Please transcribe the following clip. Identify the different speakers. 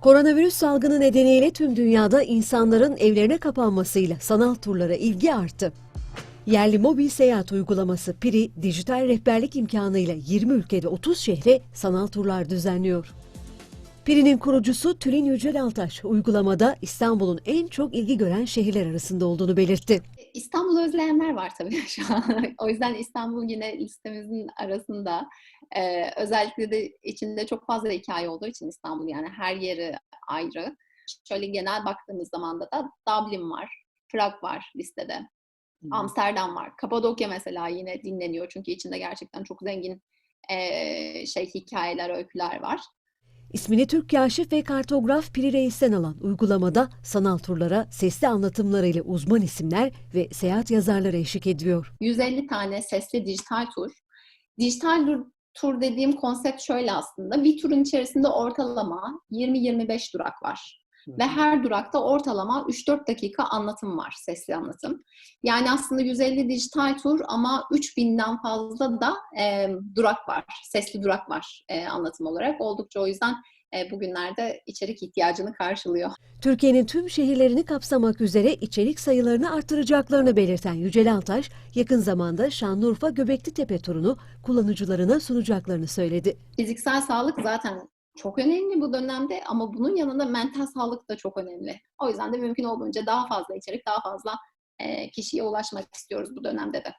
Speaker 1: Koronavirüs salgını nedeniyle tüm dünyada insanların evlerine kapanmasıyla sanal turlara ilgi arttı. Yerli mobil seyahat uygulaması Piri, dijital rehberlik imkanıyla 20 ülkede 30 şehre sanal turlar düzenliyor. Piri'nin kurucusu Tülin Yücel Altaş, uygulamada İstanbul'un en çok ilgi gören şehirler arasında olduğunu belirtti.
Speaker 2: İstanbul'u özleyenler var tabii şu an. o yüzden İstanbul yine listemizin arasında. Ee, özellikle de içinde çok fazla hikaye olduğu için İstanbul yani her yeri ayrı. Şöyle genel baktığımız zaman da, da Dublin var, Prag var listede. Amsterdam var. Kapadokya mesela yine dinleniyor çünkü içinde gerçekten çok zengin eee, şey hikayeler, öyküler var.
Speaker 1: İsmini Türk kaşif ve kartograf Piri Reis'ten alan uygulamada sanal turlara sesli anlatımlarıyla uzman isimler ve seyahat yazarları eşlik ediyor.
Speaker 2: 150 tane sesli dijital tur. Dijital tur- dediğim konsept şöyle aslında. Bir turun içerisinde ortalama 20-25 durak var. Ve her durakta ortalama 3-4 dakika anlatım var, sesli anlatım. Yani aslında 150 dijital tur ama 3000'den fazla da e, durak var, sesli durak var e, anlatım olarak. Oldukça o yüzden bugünlerde içerik ihtiyacını karşılıyor.
Speaker 1: Türkiye'nin tüm şehirlerini kapsamak üzere içerik sayılarını artıracaklarını belirten Yücel Altaş, yakın zamanda Şanlıurfa Göbekli Tepe turunu kullanıcılarına sunacaklarını söyledi.
Speaker 2: Fiziksel sağlık zaten çok önemli bu dönemde ama bunun yanında mental sağlık da çok önemli. O yüzden de mümkün olduğunca daha fazla içerik, daha fazla kişiye ulaşmak istiyoruz bu dönemde de.